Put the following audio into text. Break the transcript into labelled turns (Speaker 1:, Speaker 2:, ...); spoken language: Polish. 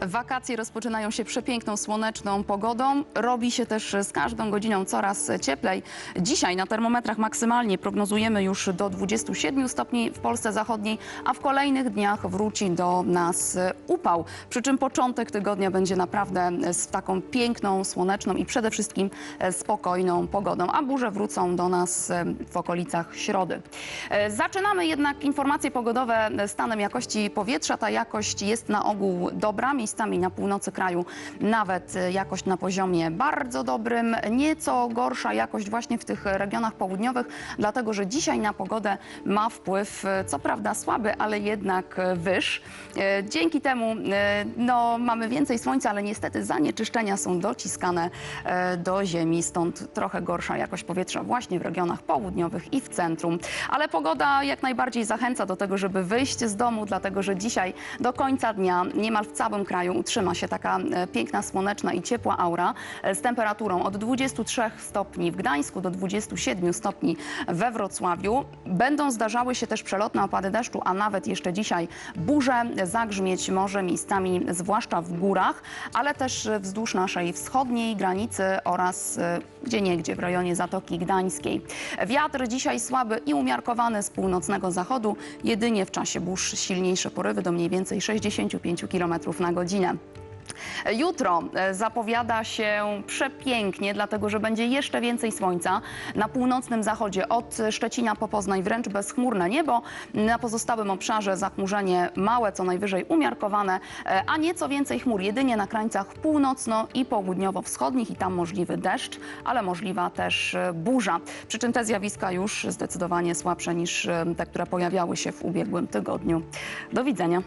Speaker 1: Wakacje rozpoczynają się przepiękną, słoneczną pogodą. Robi się też z każdą godziną coraz cieplej. Dzisiaj na termometrach maksymalnie prognozujemy już do 27 stopni w Polsce Zachodniej, a w kolejnych dniach wróci do nas upał. Przy czym początek tygodnia będzie naprawdę z taką piękną, słoneczną i przede wszystkim spokojną pogodą, a burze wrócą do nas w okolicach środy. Zaczynamy jednak informacje pogodowe stanem jakości powietrza. Ta jakość jest na ogół dobra, miejscami na północy kraju nawet jakość na poziomie bardzo dobrym, nieco gorsza jakość właśnie w tych regionach południowych, dlatego że dzisiaj na pogodę ma wpływ co prawda słaby, ale jednak wyż. E, Dzięki temu e, no, mamy więcej słońca, ale niestety zanieczyszczenia są dociskane e, do ziemi, stąd trochę gorsza jakość powietrza właśnie w regionach południowych i w centrum. Ale pogoda jak najbardziej zachęca do tego, żeby wyjść z domu, dlatego że dzisiaj do końca dnia niemal w całym kraju utrzyma się taka e, piękna, słoneczna i ciepła aura e, z temperaturą od 23 stopni w Gdańsku do 27 stopni we Wrocławiu. Będą zdarzały się też przelotne opady deszczu, a nawet jeszcze dzisiaj burze. Zagrzmieć może miejscami, zwłaszcza w górach, ale też wzdłuż naszej wschodniej granicy oraz e, gdzieniegdzie w rejonie Zatoki Gdańskiej. Wiatr dzisiaj słaby i umiarkowany z północnego zachodu, jedynie w czasie burz silniejsze porywy do mniej więcej 65 km na godzinę. Jutro e, zapowiada się przepięknie, dlatego że będzie jeszcze więcej słońca. Na północnym zachodzie od Szczecina po Poznań wręcz bezchmurne niebo. Na pozostałym obszarze zachmurzenie małe, co najwyżej umiarkowane, e, a nieco więcej chmur jedynie na krańcach północno- i południowo-wschodnich i tam możliwy deszcz, ale możliwa też e, burza. Przy czym te zjawiska już zdecydowanie słabsze niż te, które pojawiały się w ubiegłym tygodniu. Do widzenia.